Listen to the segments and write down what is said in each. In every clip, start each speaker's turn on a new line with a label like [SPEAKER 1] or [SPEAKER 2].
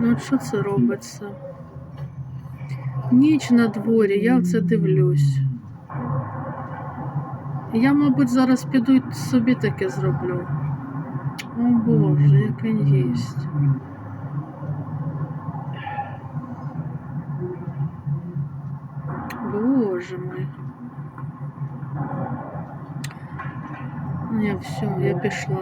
[SPEAKER 1] Ну, от що це робиться? Ніч на дворі, я в це дивлюсь. Я, мабуть, зараз піду собі таке зроблю. О Боже, як він їсть. Боже мой. Не, все, я пішла.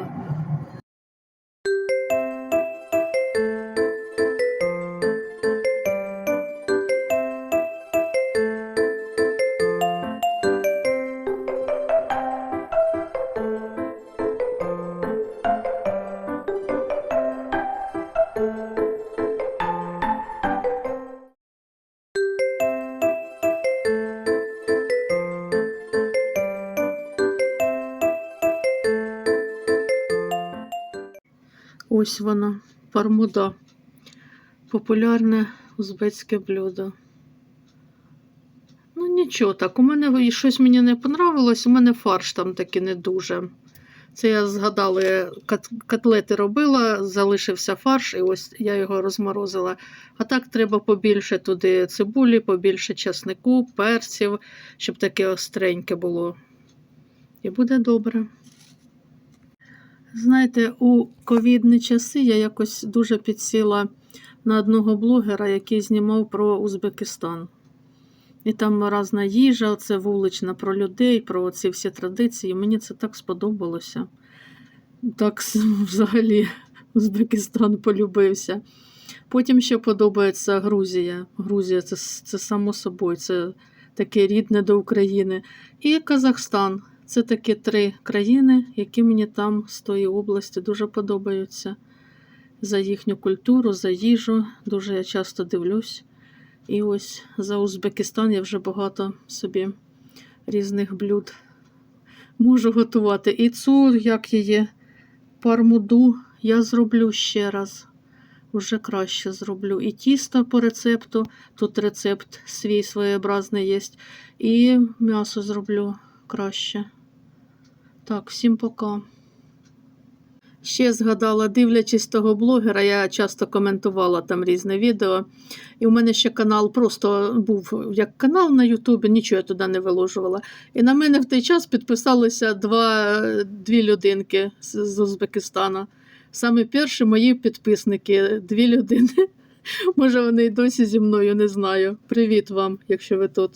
[SPEAKER 1] Ось вона, пармуда. Популярне узбецьке блюдо. Ну, нічого так. У мене щось мені не понравилось, у мене фарш там таки не дуже. Це я згадала, котлети робила, залишився фарш, і ось я його розморозила. А так треба побільше туди цибулі, побільше часнику, перців, щоб таке остреньке було. І буде добре. Знаєте, у ковідні часи я якось дуже підсіла на одного блогера, який знімав про Узбекистан. І там різна їжа, це вулична про людей, про ці всі традиції. Мені це так сподобалося. Так взагалі Узбекистан полюбився. Потім ще подобається Грузія. Грузія це, це само собою, це таке рідне до України. І Казахстан. Це такі три країни, які мені там з тої області дуже подобаються. За їхню культуру, за їжу. Дуже я часто дивлюсь. І ось за Узбекистан я вже багато собі різних блюд можу готувати. І цю, як її, пармуду я зроблю ще раз. Уже краще зроблю. І тісто по рецепту. Тут рецепт свій своєобразний є. І м'ясо зроблю краще. Так, всім пока. Ще згадала, дивлячись того блогера, я часто коментувала там різне відео. І у мене ще канал просто був як канал на Ютубі, нічого я туди не виложувала. І на мене в той час підписалося два, дві людинки з Узбекистану. Саме перші мої підписники, дві людини. Може, вони й досі зі мною не знаю. Привіт вам, якщо ви тут.